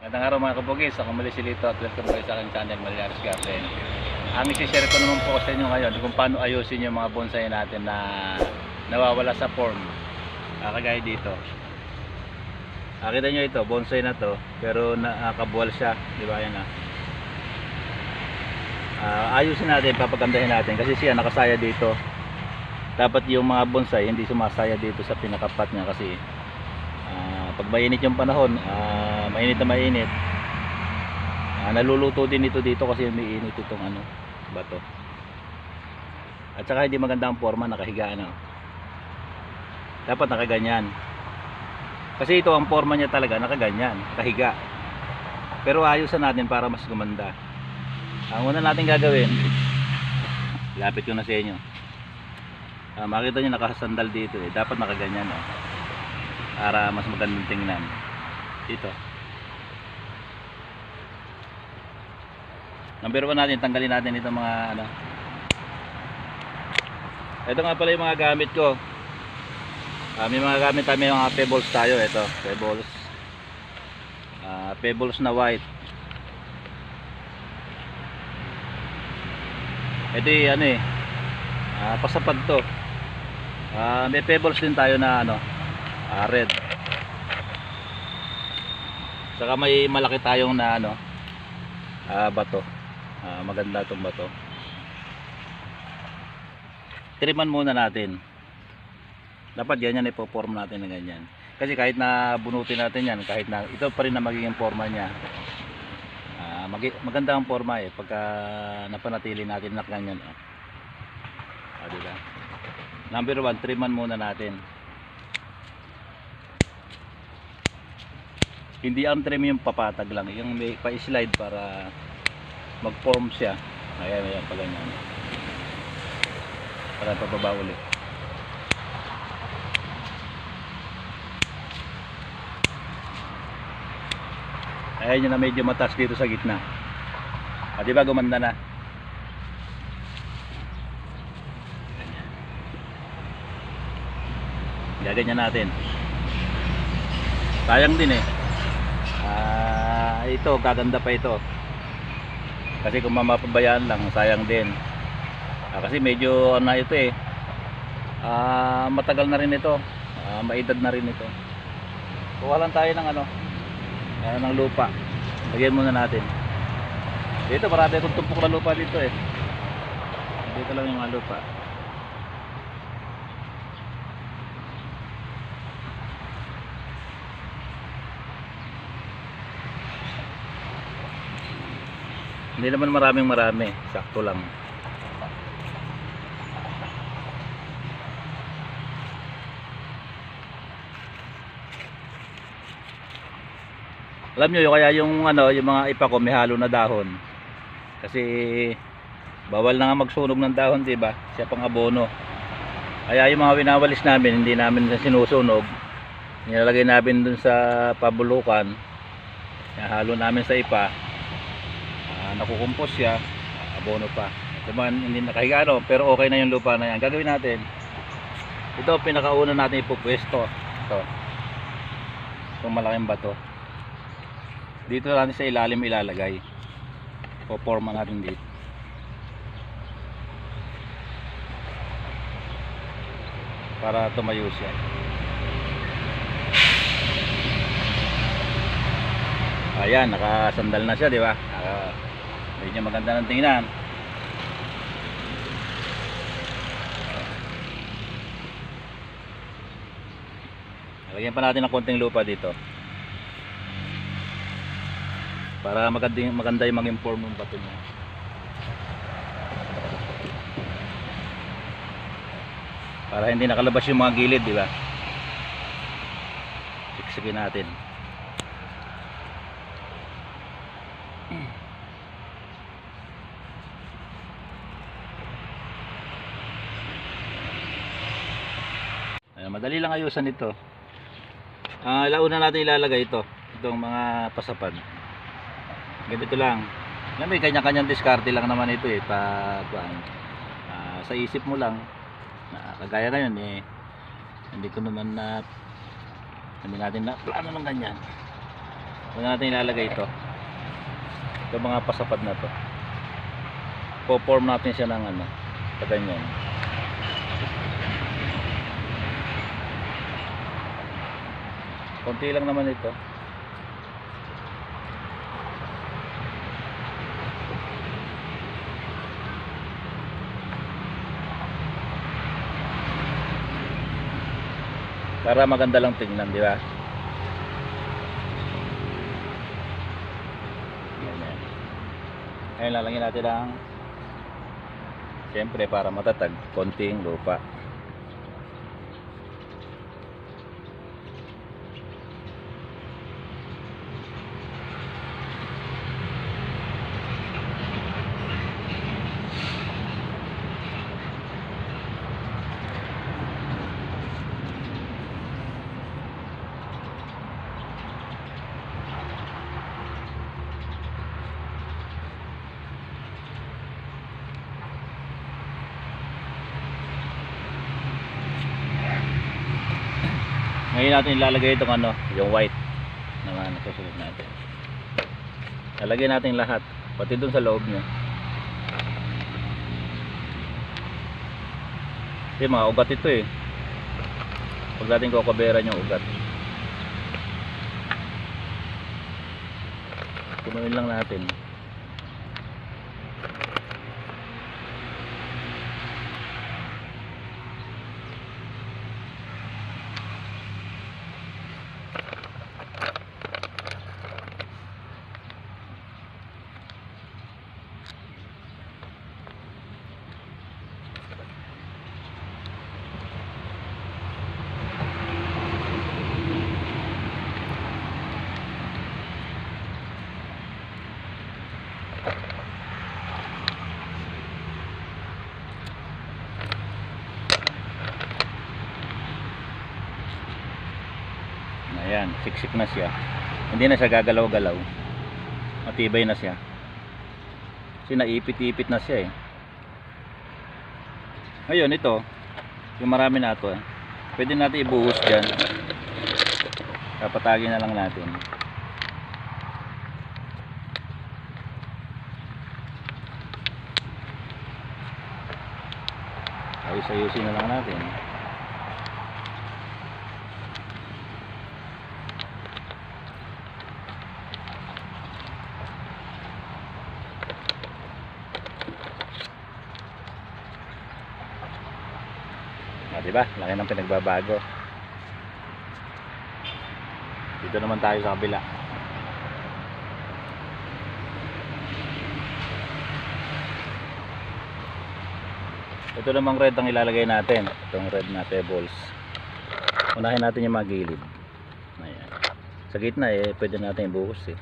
Magandang araw mga kabugis, ako muli si Lito at welcome kayo sa aking channel Maliaris Garden. Ang isi-share ko naman po sa inyo ngayon kung paano ayusin yung mga bonsai natin na nawawala sa form. Ah, kagaya dito. Ah, kita nyo ito, bonsai na to, pero nakabuwal siya, di ba yan ah. Ah, ayusin natin, papagandahin natin kasi siya nakasaya dito. Dapat yung mga bonsai hindi sumasaya dito sa pinakapat niya kasi pag mainit yung panahon, ah, mainit na mainit. Ah, naluluto din ito dito kasi may init itong ano, bato. At saka hindi maganda ang forma, nakahiga na. Dapat nakaganyan. Kasi ito ang forma niya talaga, nakaganyan, nakahiga. Pero ayusan natin para mas gumanda. Ang una natin gagawin, lapit ko na sa inyo. Ah, makita niyo nakasandal dito eh, dapat nakaganyan oh para mas magandang tingnan. Dito number 1 natin tanggalin natin itong mga ano. Ito nga pala yung mga gamit ko. Ah, may mga gamit may mga pebbles tayo. Ito pebbles. Ah, pebbles na white. Ito yung ano eh ah, pasapad to. Ah, may pebbles din tayo na ano ah, red saka may malaki tayong na ano ah, bato. Ah, maganda itong bato. Triman muna natin. Dapat ganyan ipoform natin na ganyan. Kasi kahit na bunutin natin yan kahit na ito pa rin na magiging forma niya. Ah, magi- maganda ang forma eh pagka napanatili natin na ganyan oh. Ah, diba? number one triman muna natin hindi ang trim yung papatag lang yung may pa-slide para mag-form siya. Ayan ayan pa ganyan para pababa ulit. Ayan yun na medyo matas dito sa gitna. Ah, di ba gumanda na? Gaganyan natin. Sayang din eh ito gaganda pa ito. Kasi kung mamapabayaan lang, sayang din. Ah, kasi medyo ano ito eh. Ah, matagal na rin ito. Ah, maedad na rin ito. Kuha lang tayo ng ano, ano ng lupa. Lagyan muna natin. Dito marami akong tumpok na lupa dito eh. Dito lang yung lupa. Hindi naman maraming marami, sakto lang. Alam nyo, kaya yung ano, yung mga ipa ko may halo na dahon. Kasi bawal na nga magsunog ng dahon, 'di ba? Siya pang abono. Kaya yung mga winawalis namin, hindi namin na sinusunog. Nilalagay namin dun sa pabulukan. Halo namin sa ipa nakukumpos siya abono pa. Diba, hindi nakahiga ano, pero okay na yung lupa na yan. Gagawin natin ito pinakauna natin ipupwesto. Ito. Itong malaking bato. Dito natin sa ilalim ilalagay. Poporma natin dito. Para tumayo siya. Ayan nakasandal na siya di ba? Naka, medyo maganda ng tingnan. Lagyan pa natin ng konting lupa dito. Para maganda, maganda yung maging form ng bato niya. Para hindi nakalabas yung mga gilid di ba? Siksikin natin madali lang ayusan ito. Ah, launa natin ilalagay ito. Itong mga pasapan. Ganito lang. May kanya-kanyang diskarte lang naman ito eh. Pa, kuan. Ah, sa isip mo lang. Na, kagaya ngayon eh. Hindi ko naman na hindi natin na plano ng ganyan. Huwag natin ilalagay ito. Ito mga pasapad na to. Po-form natin siya ng ano, ganyan. Konti lang naman ito. Para maganda lang tingnan, di ba? Ngayon lalagyan natin ang Siyempre para matatag, konting lupa. Ngayon natin ilalagay itong ano, yung white naman susunod natin. Lalagyan natin lahat, pati dun sa loob niya. Kasi mga ugat ito eh. Pag natin kukuberan yung ugat. Punuin lang natin. Ayan, siksik na siya. Hindi na siya gagalaw-galaw. Matibay na siya. Kasi naipit-ipit na siya eh. Ngayon ito, yung marami na ito eh. Pwede natin ibuhos dyan. Kapatagin na lang natin. Ayos-ayusin na lang natin. Ah, di ba? Laki ng pinagbabago. Dito naman tayo sa kabila. Ito namang red ang ilalagay natin. Itong red na pebbles. Unahin natin yung mga gilid. Ayan. Sa gitna eh, pwede natin ibuhos eh.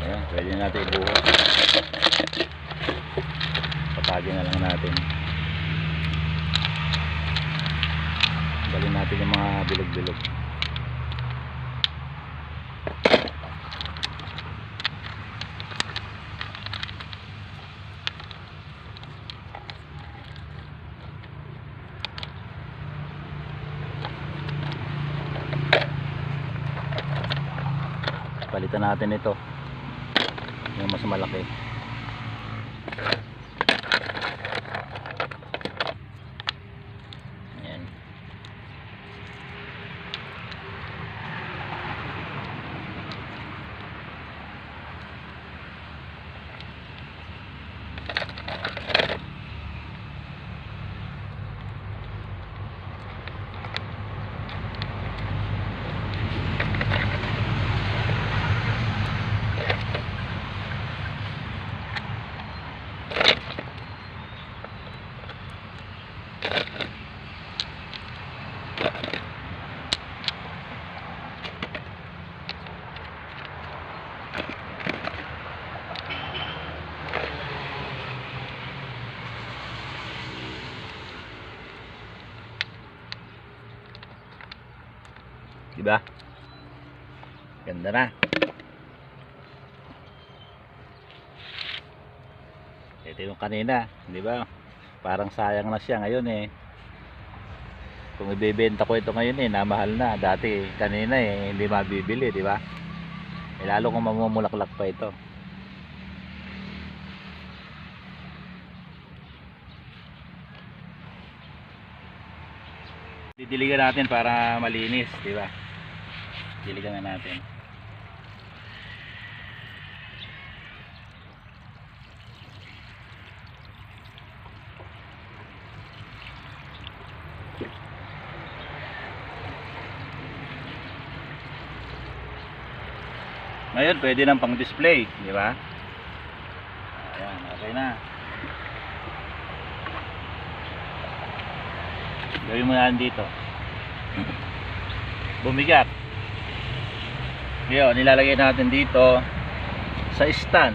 Ayan, pwede natin ibuhos. Patagin na lang natin. Dalhin natin yung mga bilog-bilog. Palitan natin ito. Yung mas malaki. Ayan. Diba? Ganda na. Yung kanina, di ba? Parang sayang na siya ngayon eh. Kung ibebenta ko ito ngayon eh, namahal na. Dati, kanina eh, hindi mabibili, di ba? Eh, lalo kung mamumulaklak pa ito. Didiligan natin para malinis, di ba? Diligan na natin. Ngayon, pwede nang pang display, di ba? Ayan, okay na. Gawin mo na dito. Bumigat. Ngayon, nilalagay natin dito sa stand.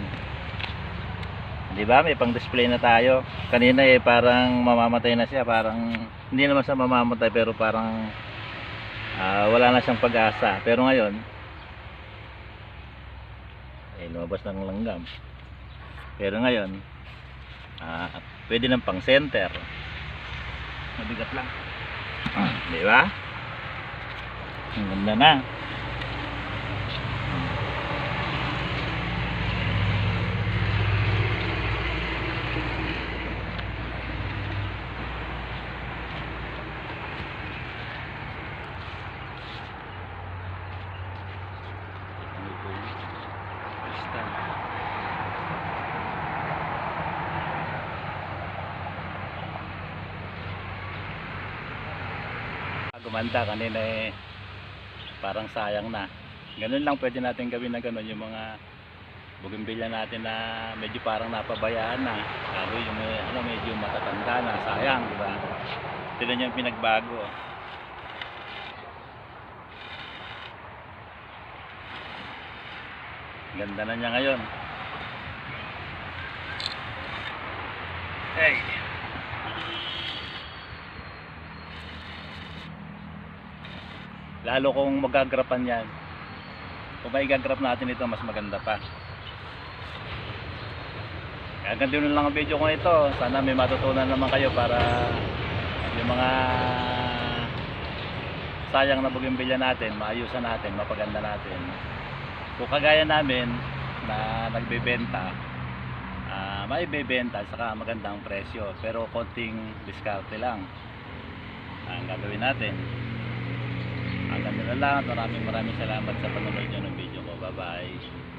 Di ba? May pang display na tayo. Kanina eh parang mamamatay na siya, parang hindi naman siya mamamatay pero parang ah, wala na siyang pag-asa. Pero ngayon, eh lumabas ng langgam. Pero ngayon, ah, pwede ng pang center. Mabigat lang. Di ba? Ang ganda na. Gumanda kanina eh parang sayang na. Ganun lang pwede natin gawin na ganun yung mga bugimbilya natin na medyo parang napabayaan na. Lalo yung ano, medyo matatanda na, sayang, di ba? Tignan niyo yung pinagbago. Ganda na niya ngayon. Hey. Lalo kung magagrapan yan. Kung maigagrap natin ito, mas maganda pa. Hanggang dito na lang ang video ko ito. Sana may matutunan naman kayo para yung mga sayang na bugimbilya natin, maayusan natin, mapaganda natin. Kung kagaya namin na nagbebenta, ah maibebenta at saka magandang presyo. Pero konting diskarte lang ang gagawin natin. Hanggang na lang. Maraming maraming salamat sa panonood nyo ng video ko. Bye bye.